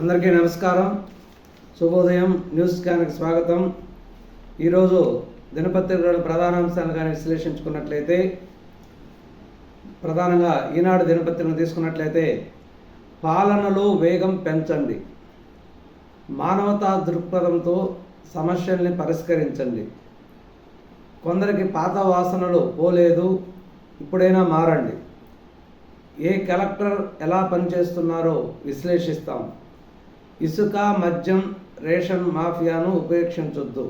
అందరికీ నమస్కారం. శుభోదయం. న్యూస్ ఛానల్కి స్వాగతం. ఈరోజు దినపత్రికలోని ప్రధానాంశాలు కానీ విశ్లేషించుకున్నట్లయితే ప్రధానంగా ఈనాడు దినపత్రికను తీసుకున్నట్లయితే పాలనలో వేగం పెంచండి. మానవతా దృక్పథంతో సమస్యల్ని పరిష్కరించండి. కొందరికి పాత వాసనలు పోలేదు ఇప్పుడైనా మారండి. ఏ కలెక్టర్ ఎలా పనిచేస్తున్నారో విశ్లేషిస్తాం. ఇసుక మద్యం రేషన్ మాఫియాను ఉపేక్షించొద్దు.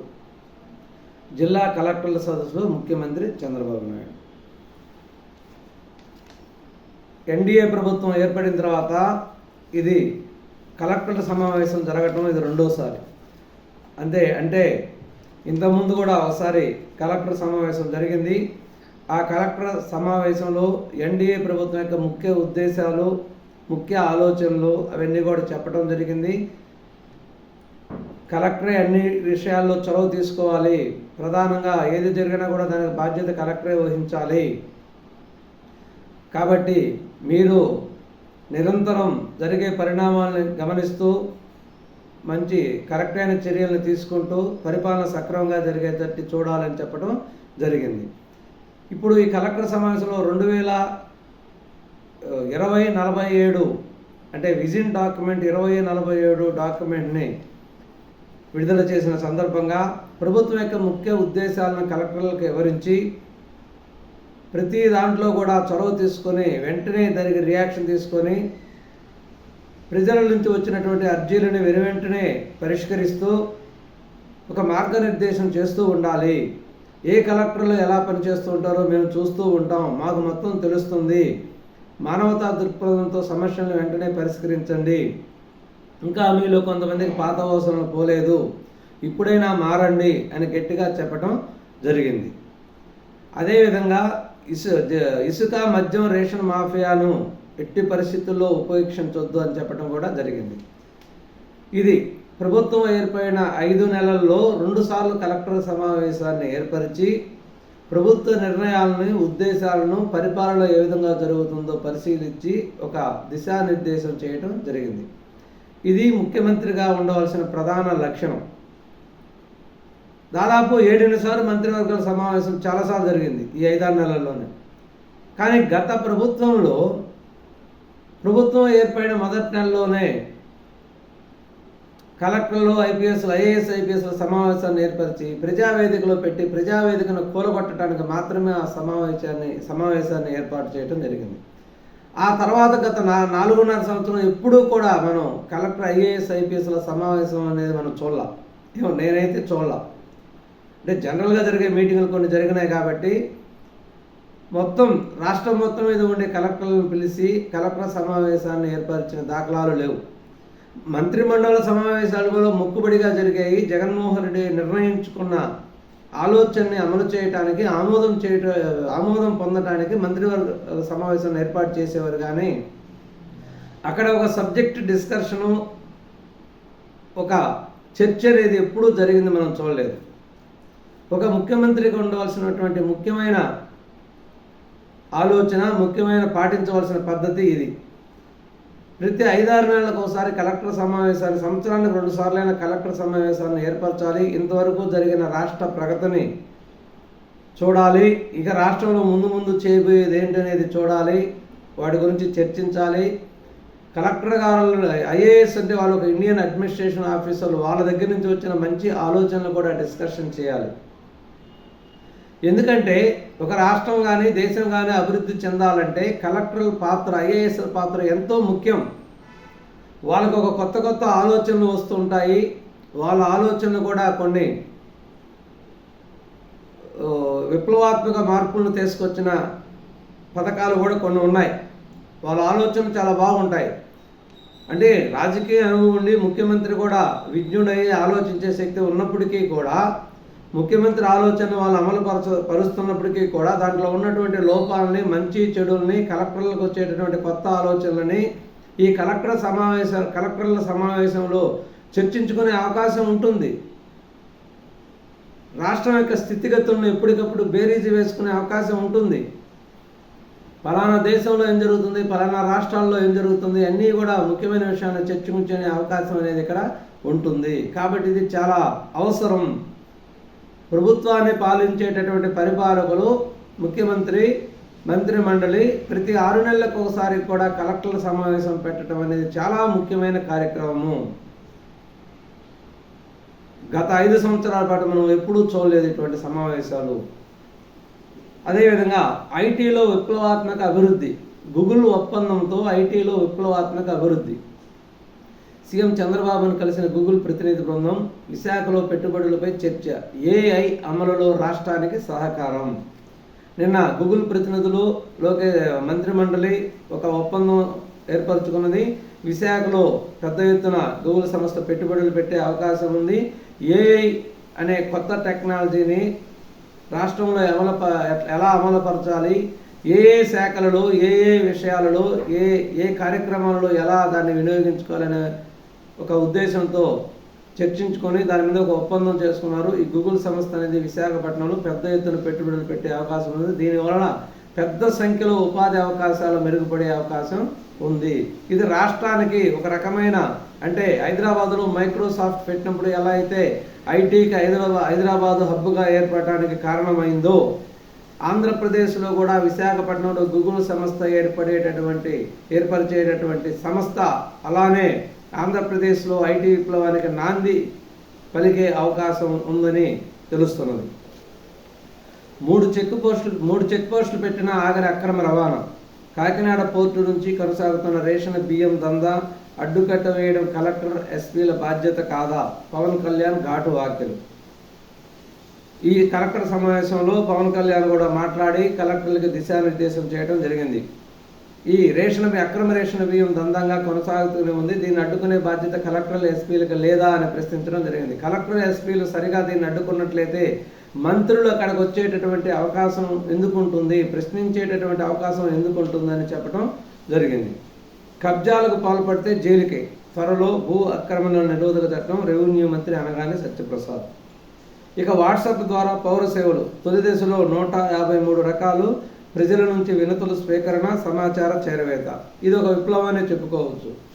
జిల్లా కలెక్టర్ల సదస్సులో ముఖ్యమంత్రి చంద్రబాబు నాయుడు. ఎన్డీఏ ప్రభుత్వం ఏర్పడిన తర్వాత ఇది కలెక్టర్ల సమావేశం జరగటం ఇది రెండోసారి. అంతే అంటే ఇంతకుముందు కూడా ఒకసారి కలెక్టర్ సమావేశం జరిగింది. ఆ కలెక్టర్ సమావేశంలో ఎన్డీఏ ప్రభుత్వం యొక్క ముఖ్య ఉద్దేశాలు ముఖ్య ఆలోచనలు అవన్నీ కూడా చెప్పడం జరిగింది. కలెక్టరే అన్ని విషయాల్లో చొరవ తీసుకోవాలి. ప్రధానంగా ఏది జరిగినా కూడా దానికి బాధ్యత కలెక్టరే వహించాలి. కాబట్టి మీరు నిరంతరం జరిగే పరిణామాలను గమనిస్తూ మంచి కరెక్ట్ అయిన చర్యలను తీసుకుంటూ పరిపాలన సక్రమంగా జరిగేటట్టు చూడాలని చెప్పడం జరిగింది. ఇప్పుడు ఈ కలెక్టర్ సమావేశంలో రెండు వేల ఇరవై నలభై ఏడు అంటే విజిన్ డాక్యుమెంట్ ఇరవై నలభై ఏడు డాక్యుమెంట్ని విడుదల చేసిన సందర్భంగా ప్రభుత్వం యొక్క ముఖ్య ఉద్దేశాలను కలెక్టర్లకు వివరించి ప్రతి దాంట్లో కూడా చొరవ తీసుకొని వెంటనే దానికి రియాక్షన్ తీసుకొని ప్రజల నుంచి వచ్చినటువంటి అర్జీలను వెను వెంటనే పరిష్కరిస్తూ ఒక మార్గనిర్దేశం చేస్తూ ఉండాలి. ఏ కలెక్టర్లు ఎలా పనిచేస్తూ ఉంటారో మేము చూస్తూ ఉంటాం. మాకు మొత్తం తెలుస్తుంది. మానవతా దృక్పథంతో సమస్యలను వెంటనే పరిష్కరించండి. ఇంకా మీలో కొంతమందికి పాత అవసరం పోలేదు. ఇప్పుడైనా మారండి అని గట్టిగా చెప్పడం జరిగింది. అదేవిధంగా ఇసు జ- ఇసుక మద్యం రేషన్ మాఫియాను ఎట్టి పరిస్థితుల్లో ఉపేక్షించొద్దు అని చెప్పడం కూడా జరిగింది. ఇది ప్రభుత్వం ఏర్పడిన ఐదు నెలల్లో రెండుసార్లు కలెక్టర్ సమావేశాన్ని ఏర్పరిచి ప్రభుత్వ నిర్ణయాలను ఉద్దేశాలను పరిపాలన ఏ విధంగా జరుగుతుందో పరిశీలించి ఒక దిశానిర్దేశం చేయడం జరిగింది. ఇది ముఖ్యమంత్రిగా ఉండవలసిన ప్రధాన లక్షణం. దాదాపు ఏడెనిమిది సార్లు సమావేశం చాలాసార్లు జరిగింది ఈ ఐదారు నెలల్లోనే. కానీ గత ప్రభుత్వంలో ప్రభుత్వం ఏర్పడిన మొదటి నెలలోనే కలెక్టర్లు ఐపీఎస్లు ఐఏఎస్ ఐపీఎస్ల సమావేశాన్ని ఏర్పరిచి ప్రజావేదికలో పెట్టి ప్రజావేదికను కూలగొట్టడానికి మాత్రమే ఆ సమావేశాన్ని సమావేశాన్ని ఏర్పాటు చేయడం జరిగింది. ఆ తర్వాత గత నా నాలుగున్నర సంవత్సరం ఎప్పుడూ కూడా మనం కలెక్టర్ ఐఏఎస్ ఐపీఎస్ల సమావేశం అనేది మనం చూడాల. ఏమో నేనైతే చూడాల. అంటే జనరల్గా జరిగే మీటింగులు కొన్ని జరిగినాయి కాబట్టి మొత్తం రాష్ట్రం మొత్తం మీద ఉండే కలెక్టర్లను పిలిచి కలెక్టర్ సమావేశాన్ని ఏర్పరిచిన దాఖలాలు లేవు. మంత్రిమండల సమావేశాలు కూడా మొక్కుబడిగా జరిగాయి. జగన్మోహన్ రెడ్డి నిర్ణయించుకున్న ఆలోచనని అమలు చేయడానికి ఆమోదం చేయట ఆమోదం పొందడానికి మంత్రివర్గ సమావేశం ఏర్పాటు చేసేవారు కానీ అక్కడ ఒక సబ్జెక్ట్ డిస్కషను ఒక చర్చ అనేది ఎప్పుడూ జరిగింది మనం చూడలేదు. ఒక ముఖ్యమంత్రికి ఉండవలసినటువంటి ముఖ్యమైన ఆలోచన ముఖ్యమైన పాటించవలసిన పద్ధతి ఇది. ప్రతి ఐదారు నెలలకు ఒకసారి కలెక్టర్ సమావేశాన్ని సంవత్సరానికి రెండు సార్లైన కలెక్టర్ సమావేశాన్ని ఏర్పరచాలి. ఇంతవరకు జరిగిన రాష్ట్ర ప్రగతిని చూడాలి. ఇక రాష్ట్రంలో ముందు ముందు చేయబోయేది ఏంటనేది చూడాలి. వాటి గురించి చర్చించాలి. కలెక్టర్ గారు ఐఏఎస్ అంటే వాళ్ళు ఒక ఇండియన్ అడ్మినిస్ట్రేషన్ ఆఫీసర్లు వాళ్ళ దగ్గర నుంచి వచ్చిన మంచి ఆలోచనలు కూడా డిస్కషన్ చేయాలి. ఎందుకంటే ఒక రాష్ట్రం కానీ దేశం కానీ అభివృద్ధి చెందాలంటే కలెక్టర్ల పాత్ర ఐఏఎస్ పాత్ర ఎంతో ముఖ్యం. వాళ్ళకు ఒక కొత్త కొత్త ఆలోచనలు వస్తుంటాయి వాళ్ళ ఆలోచనలు కూడా కొన్ని విప్లవాత్మక మార్పులను తీసుకొచ్చిన పథకాలు కూడా కొన్ని ఉన్నాయి. వాళ్ళ ఆలోచనలు చాలా బాగుంటాయి. అంటే రాజకీయ అనుభవం ఉండి ముఖ్యమంత్రి కూడా విజ్ఞుడై ఆలోచించే శక్తి ఉన్నప్పటికీ కూడా ముఖ్యమంత్రి ఆలోచన వాళ్ళు అమలు పరచ పరుస్తున్నప్పటికీ కూడా దాంట్లో ఉన్నటువంటి లోపాలని మంచి చెడుల్ని కలెక్టర్లకు వచ్చేటటువంటి కొత్త ఆలోచనలని ఈ కలెక్టర్ సమావేశ కలెక్టర్ల సమావేశంలో చర్చించుకునే అవకాశం ఉంటుంది. రాష్ట్రం యొక్క స్థితిగతులను ఎప్పటికప్పుడు బేరీజు వేసుకునే అవకాశం ఉంటుంది. పలానా దేశంలో ఏం జరుగుతుంది పలానా రాష్ట్రాల్లో ఏం జరుగుతుంది అన్నీ కూడా ముఖ్యమైన విషయాన్ని చర్చించుకునే అవకాశం అనేది ఇక్కడ ఉంటుంది. కాబట్టి ఇది చాలా అవసరం. ప్రభుత్వాన్ని పాలించేటటువంటి పరిపాలకులు ముఖ్యమంత్రి మంత్రి మండలి ప్రతి ఆరు నెలలకు ఒకసారి కూడా కలెక్టర్ల సమావేశం పెట్టడం అనేది చాలా ముఖ్యమైన కార్యక్రమము. గత ఐదు సంవత్సరాల పాటు మనం ఎప్పుడూ చూడలేదు ఇటువంటి సమావేశాలు. అదేవిధంగా ఐటీలో విప్లవాత్మక అభివృద్ధి గూగుల్ ఒప్పందంతో ఐటీలో విప్లవాత్మక అభివృద్ధి. సీఎం చంద్రబాబును కలిసిన గూగుల్ ప్రతినిధి బృందం విశాఖలో పెట్టుబడులపై చర్చ. ఏఐ అమలులో రాష్ట్రానికి సహకారం. నిన్న గూగుల్ ప్రతినిధులు లోకే మంత్రిమండలి ఒక ఒప్పందం ఏర్పరచుకున్నది. విశాఖలో పెద్ద ఎత్తున గూగుల్ సంస్థ పెట్టుబడులు పెట్టే అవకాశం ఉంది. ఏఐ అనే కొత్త టెక్నాలజీని రాష్ట్రంలో అమలు ఎలా అమలుపరచాలి? ఏ ఏ శాఖలలో ఏ ఏ విషయాలలో ఏ ఏ కార్యక్రమాలలో ఎలా దాన్ని వినియోగించుకోవాలనే ఒక ఉద్దేశంతో చర్చించుకొని దాని మీద ఒక ఒప్పందం చేసుకున్నారు. ఈ గూగుల్ సంస్థ అనేది విశాఖపట్నంలో పెద్ద ఎత్తున పెట్టుబడులు పెట్టే అవకాశం ఉంది దీనివలన పెద్ద సంఖ్యలో ఉపాధి అవకాశాలు మెరుగుపడే అవకాశం ఉంది. ఇది రాష్ట్రానికి ఒక రకమైన అంటే హైదరాబాద్లో మైక్రోసాఫ్ట్ పెట్టినప్పుడు ఎలా అయితే ఐటీకి హైదరాబాద్ హైదరాబాద్ హబ్గా ఏర్పడటానికి కారణమైందో ఆంధ్రప్రదేశ్లో కూడా విశాఖపట్నంలో గూగుల్ సంస్థ ఏర్పడేటటువంటి ఏర్పరిచేటటువంటి సంస్థ అలానే ఆంధ్రప్రదేశ్లో ఐటీ విప్లవానికి నాంది పలికే అవకాశం ఉందని తెలుస్తున్నది. మూడు చెక్ పోస్టులు మూడు చెక్ పోస్టులు పెట్టిన ఆగరి అక్రమ రవాణా. కాకినాడ పోర్టు నుంచి కొనసాగుతున్న రేషన్ బియ్యం దందా అడ్డుకట్ట వేయడం కలెక్టర్ ఎస్పీల బాధ్యత కాదా? పవన్ కళ్యాణ్ ఘాటు వ్యాఖ్యలు ఈ కలెక్టర్ సమావేశంలో పవన్ కళ్యాణ్ కూడా మాట్లాడి కలెక్టర్లకు దిశానిర్దేశం చేయడం జరిగింది. ఈ రేషన్ అక్రమ రేషన్ బియ్యం దందంగా కొనసాగుతూనే ఉంది. దీన్ని అడ్డుకునే బాధ్యత కలెక్టర్లు ఎస్పీలకు లేదా అని ప్రశ్నించడం జరిగింది. కలెక్టర్ ఎస్పీలు సరిగా దీన్ని అడ్డుకున్నట్లయితే మంత్రులు అక్కడికి వచ్చేటటువంటి అవకాశం ఎందుకు ఉంటుంది ప్రశ్నించేటటువంటి అవకాశం ఎందుకు ఉంటుందని చెప్పడం జరిగింది. కబ్జాలకు పాల్పడితే జైలుకే. త్వరలో భూ అక్రమణ నిరోధక చట్టం రెవెన్యూ మంత్రి అనగానే సత్యప్రసాద్. ఇక వాట్సాప్ ద్వారా పౌర సేవలు తొలి దశలో నూట యాభై మూడు రకాలు ప్రజల నుంచి వినతుల స్వీకరణ సమాచార చేరవేత. ఇది ఒక విప్లవాన్ని చెప్పుకోవచ్చు.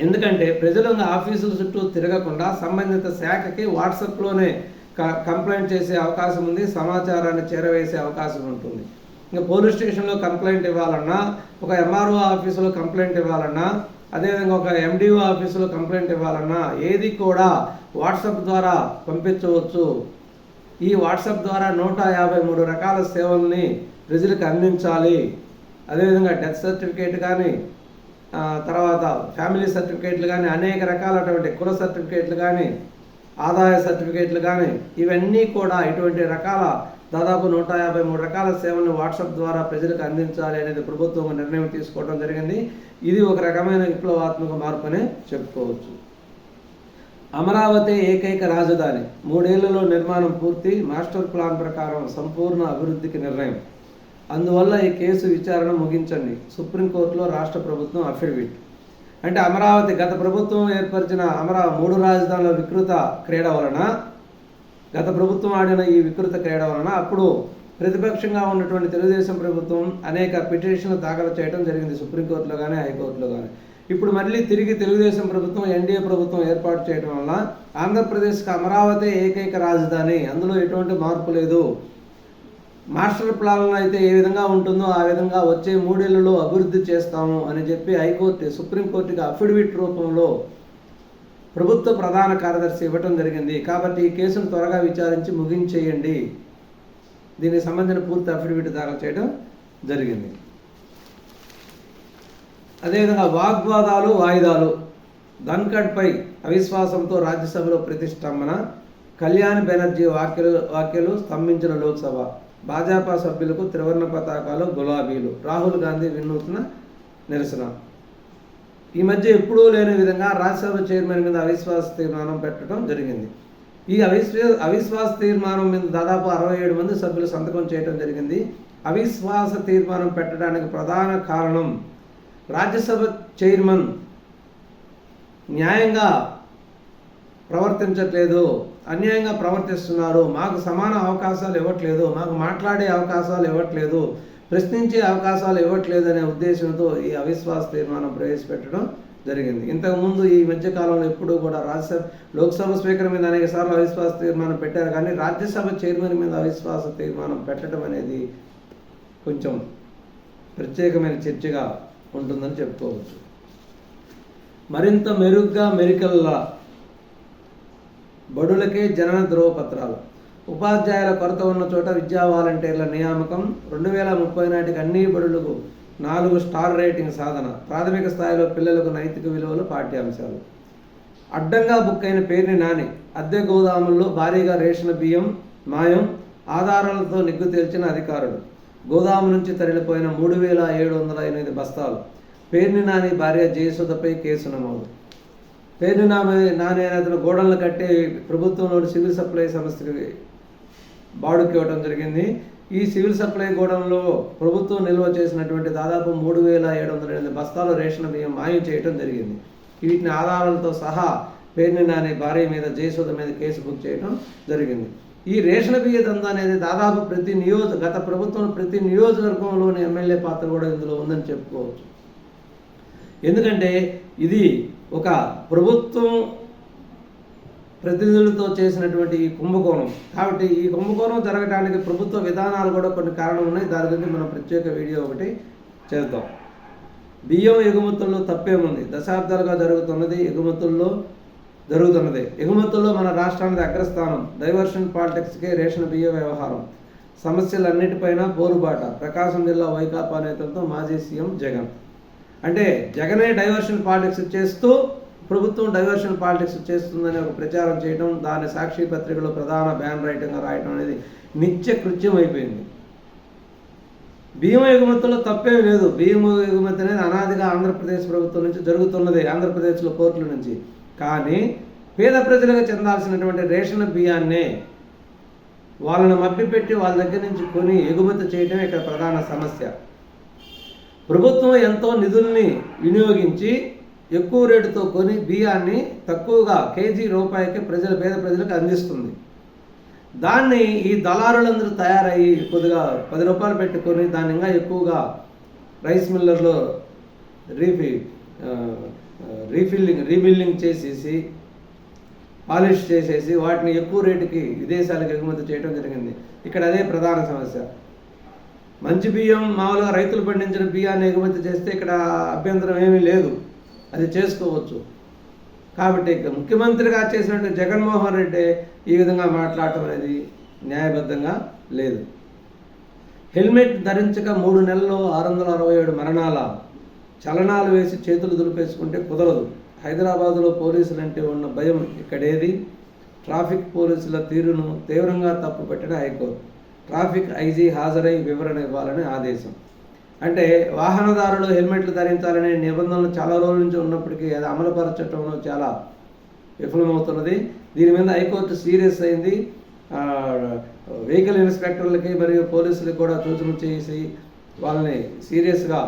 ఎందుకంటే ప్రజలు ఆఫీసుల చుట్టూ తిరగకుండా సంబంధిత శాఖకి వాట్సాప్లోనే క- కంప్లైంట్ చేసే అవకాశం ఉంది సమాచారాన్ని చేరవేసే అవకాశం ఉంటుంది. ఇంకా పోలీస్ స్టేషన్లో కంప్లైంట్ ఇవ్వాలన్నా ఒక ఎంఆర్ఓ ఆఫీసులో కంప్లైంట్ ఇవ్వాలన్నా అదేవిధంగా ఒక ఎండిఓ ఆఫీసులో కంప్లైంట్ ఇవ్వాలన్నా ఏది కూడా వాట్సాప్ ద్వారా పంపించవచ్చు. ఈ వాట్సాప్ ద్వారా నూట యాభై మూడు రకాల సేవల్ని ప్రజలకు అందించాలి. అదేవిధంగా డెత్ సర్టిఫికేట్ కానీ తర్వాత ఫ్యామిలీ సర్టిఫికేట్లు కానీ అనేక రకాలటువంటి కుల సర్టిఫికేట్లు కానీ ఆదాయ సర్టిఫికేట్లు కానీ ఇవన్నీ కూడా ఇటువంటి రకాల దాదాపు నూట యాభై మూడు రకాల సేవలను వాట్సాప్ ద్వారా ప్రజలకు అందించాలి అనేది ప్రభుత్వం నిర్ణయం తీసుకోవడం జరిగింది. ఇది ఒక రకమైన విప్లవాత్మక మార్పు అనే చెప్పుకోవచ్చు. అమరావతి ఏకైక రాజధాని. మూడేళ్ళలో నిర్మాణం పూర్తి. మాస్టర్ ప్లాన్ ప్రకారం సంపూర్ణ అభివృద్ధికి నిర్ణయం. అందువల్ల ఈ కేసు విచారణ ముగించండి. సుప్రీంకోర్టులో రాష్ట్ర ప్రభుత్వం అఫిడవిట్. అంటే అమరావతి గత ప్రభుత్వం ఏర్పరిచిన అమరా మూడు రాజధానుల వికృత క్రీడ వలన గత ప్రభుత్వం ఆడిన ఈ వికృత క్రీడ వలన అప్పుడు ప్రతిపక్షంగా ఉన్నటువంటి తెలుగుదేశం ప్రభుత్వం అనేక పిటిషన్లు దాఖలు చేయడం జరిగింది సుప్రీంకోర్టులో కానీ హైకోర్టులో కానీ ఇప్పుడు మళ్ళీ తిరిగి తెలుగుదేశం ప్రభుత్వం ఎన్డీఏ ప్రభుత్వం ఏర్పాటు చేయడం వల్ల ఆంధ్రప్రదేశ్కి అమరావతి ఏకైక రాజధాని. అందులో ఎటువంటి మార్పు లేదు. మాస్టర్ ప్లాన్ అయితే ఏ విధంగా ఉంటుందో ఆ విధంగా వచ్చే మూడేళ్ళలో అభివృద్ధి చేస్తాము అని చెప్పి హైకోర్టు సుప్రీంకోర్టుకి అఫిడవిట్ రూపంలో ప్రభుత్వ ప్రధాన కార్యదర్శి ఇవ్వటం జరిగింది. కాబట్టి ఈ కేసును త్వరగా విచారించి ముగించేయండి. దీనికి సంబంధించిన పూర్తి అఫిడవిట్ దాఖలు చేయడం జరిగింది. అదేవిధంగా వాగ్వాదాలు వాయిదాలు ధన్కడ్పై అవిశ్వాసంతో రాజ్యసభలో ప్రతిష్టంభన కళ్యాణ్ బెనర్జీ వ్యాఖ్యలు వ్యాఖ్యలు స్తంభించిన లోక్సభ. భాజపా సభ్యులకు త్రివర్ణ పతాకాలు గులాబీలు. రాహుల్ గాంధీ వినూత్న నిరసన. ఈ మధ్య ఎప్పుడూ లేని విధంగా రాజ్యసభ చైర్మన్ మీద అవిశ్వాస తీర్మానం పెట్టడం జరిగింది. ఈ అవిశ్వ అవిశ్వాస తీర్మానం మీద దాదాపు అరవై ఏడు మంది సభ్యులు సంతకం చేయడం జరిగింది. అవిశ్వాస తీర్మానం పెట్టడానికి ప్రధాన కారణం రాజ్యసభ చైర్మన్ న్యాయంగా ప్రవర్తించట్లేదు. అన్యాయంగా ప్రవర్తిస్తున్నారు మాకు సమాన అవకాశాలు ఇవ్వట్లేదు మాకు మాట్లాడే అవకాశాలు ఇవ్వట్లేదు ప్రశ్నించే అవకాశాలు ఇవ్వట్లేదనే ఉద్దేశంతో ఈ అవిశ్వాస తీర్మానం ప్రవేశపెట్టడం జరిగింది. ఇంతకుముందు ఈ మధ్యకాలంలో ఎప్పుడూ కూడా రాజ్యసభ లోక్సభ స్పీకర్ మీద అనేక సార్లు అవిశ్వాస తీర్మానం పెట్టారు. కానీ రాజ్యసభ చైర్మన్ మీద అవిశ్వాస తీర్మానం పెట్టడం అనేది కొంచెం ప్రత్యేకమైన చర్చగా ఉంటుందని చెప్పుకోవచ్చు. మరింత మెరుగ్గా మెరికల్లా బడులకే జనన ధ్రువపత్రాలు ఉపాధ్యాయుల కొరత ఉన్న చోట విద్యా వాలంటీర్ల నియామకం రెండు వేల ముప్పై నాటికి అన్ని బడులకు నాలుగు స్టార్ రేటింగ్ సాధన ప్రాథమిక స్థాయిలో పిల్లలకు నైతిక విలువలు పాఠ్యాంశాలు. అడ్డంగా బుక్ అయిన పేరుని నాని అద్దె గోదాముల్లో భారీగా రేషన్ బియ్యం మాయం ఆధారాలతో నిగ్గు తేల్చిన అధికారులు గోదాము నుంచి తరలిపోయిన మూడు వేల ఏడు వందల ఎనిమిది బస్తాలు. పేర్ని నాని భార్య జయసుధపై కేసు నమోదు. పేరు నాని నాణ్యతను గోడలను కట్టి ప్రభుత్వంలోని సివిల్ సప్లై సంస్థకి బాడుకి ఇవ్వడం జరిగింది. ఈ సివిల్ సప్లై గోడంలో ప్రభుత్వం నిల్వ చేసినటువంటి దాదాపు మూడు వేల ఏడు వందల ఎనిమిది బస్తాలు రేషన్ బియ్యం మాయం చేయడం జరిగింది. వీటిని ఆధారాలతో సహా పేర్ని నాని భార్య మీద జయసుధ మీద కేసు బుక్ చేయడం జరిగింది. ఈ రేషన్ బియ్య దందా అనేది దాదాపు ప్రతి నియోజక గత ప్రభుత్వం ప్రతి నియోజకవర్గంలోని ఎమ్మెల్యే పాత్ర కూడా ఇందులో ఉందని చెప్పుకోవచ్చు. ఎందుకంటే ఇది ఒక ప్రభుత్వం ప్రతినిధులతో చేసినటువంటి ఈ కుంభకోణం. కాబట్టి ఈ కుంభకోణం జరగడానికి ప్రభుత్వ విధానాలు కూడా కొన్ని కారణం ఉన్నాయి. దాని గురించి మనం ప్రత్యేక వీడియో ఒకటి చేద్దాం. బియ్యం ఎగుమతుల్లో తప్పేముంది? దశాబ్దాలుగా జరుగుతున్నది ఎగుమతుల్లో జరుగుతున్నది. ఎగుమతుల్లో మన రాష్ట్రానికి అగ్రస్థానం డైవర్షన్ పాలిటిక్స్కే రేషన్ బియ్య వ్యవహారం. సమస్యలన్నిటిపైన పోరుబాట. ప్రకాశం జిల్లా వైకాపా నేతలతో మాజీ సీఎం జగన్. అంటే జగనే డైవర్షన్ పాలిటిక్స్ చేస్తూ ప్రభుత్వం డైవర్షన్ పాలిటిక్స్ చేస్తుందని ఒక ప్రచారం చేయడం దాని సాక్షి పత్రికలో ప్రధాన బ్యాన్ రైటింగ్గా రాయడం అనేది నిత్య కృత్యం అయిపోయింది. బియ్యం ఎగుమతుల్లో తప్పేం లేదు. బియ్యం ఎగుమతి అనేది అనాదిగా ఆంధ్రప్రదేశ్ ప్రభుత్వం నుంచి జరుగుతున్నది ఆంధ్రప్రదేశ్లో కోర్టుల నుంచి. కానీ పేద ప్రజలకు చెందాల్సినటువంటి రేషన్ బియ్యాన్నే వాళ్ళని మభ్యపెట్టి వాళ్ళ దగ్గర నుంచి కొని ఎగుమతి చేయడం ఇక్కడ ప్రధాన సమస్య. ప్రభుత్వం ఎంతో నిధుల్ని వినియోగించి ఎక్కువ రేటుతో కొని బియ్యాన్ని తక్కువగా కేజీ రూపాయికి ప్రజల పేద ప్రజలకు అందిస్తుంది. దాన్ని ఈ దళారులందరూ తయారయ్యి కొద్దిగా పది రూపాయలు పెట్టుకొని దాన్ని ఇంకా ఎక్కువగా రైస్ మిల్లర్లో రీఫి రీఫిల్లింగ్ రీమిల్లింగ్ చేసేసి పాలిష్ చేసేసి వాటిని ఎక్కువ రేటుకి విదేశాలకు ఎగుమతి చేయడం జరిగింది. ఇక్కడ అదే ప్రధాన సమస్య. మంచి బియ్యం మామూలుగా రైతులు పండించిన బియ్యాన్ని ఎగుమతి చేస్తే ఇక్కడ అభ్యంతరం ఏమీ లేదు. అది చేసుకోవచ్చు. కాబట్టి ముఖ్యమంత్రిగా చేసినట్టు జగన్మోహన్ రెడ్డి ఈ విధంగా మాట్లాడటం అనేది న్యాయబద్ధంగా లేదు. హెల్మెట్ ధరించక మూడు నెలల్లో ఆరు వందల అరవై ఏడు మరణాల చలనాలు వేసి చేతులు దులిపేసుకుంటే కుదరదు. హైదరాబాదులో పోలీసులంటే ఉన్న భయం ఇక్కడేది. ట్రాఫిక్ పోలీసుల తీరును తీవ్రంగా తప్పుపెట్టిన హైకోర్టు. ట్రాఫిక్ ఐజీ హాజరై వివరణ ఇవ్వాలని ఆదేశం. అంటే వాహనదారులు హెల్మెట్లు ధరించాలనే నిబంధనలు చాలా రోజుల నుంచి ఉన్నప్పటికీ అది అమలుపరచడంలో చాలా విఫలమవుతున్నది. దీని మీద హైకోర్టు సీరియస్ అయింది. వెహికల్ ఇన్స్పెక్టర్లకి మరియు పోలీసులకు కూడా సూచన చేసి వాళ్ళని సీరియస్గా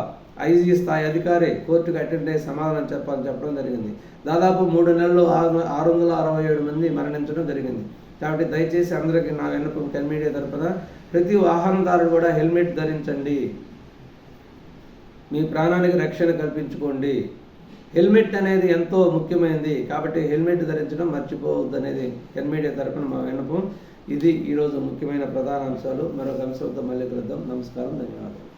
ఐజీ స్థాయి అధికారి కోర్టుకు అటెండ్ అయ్యి సమాధానం చెప్పాలని చెప్పడం జరిగింది. దాదాపు మూడు నెలలు ఆరు ఆరు వందల అరవై ఏడు మంది మరణించడం జరిగింది. కాబట్టి దయచేసి అందరికీ నా విన్నపం కన్మీడియా తరపున. ప్రతి వాహనదారుడు కూడా హెల్మెట్ ధరించండి. మీ ప్రాణానికి రక్షణ కల్పించుకోండి. హెల్మెట్ అనేది ఎంతో ముఖ్యమైనది. కాబట్టి హెల్మెట్ ధరించడం మర్చిపోవద్దు అనేది కన్మీడియా తరపున మా విన్నపం. ఇది ఈరోజు ముఖ్యమైన ప్రధాన అంశాలు. మరొక అంశంతో మళ్ళీ కలుద్దాం. నమస్కారం ధన్యవాదాలు.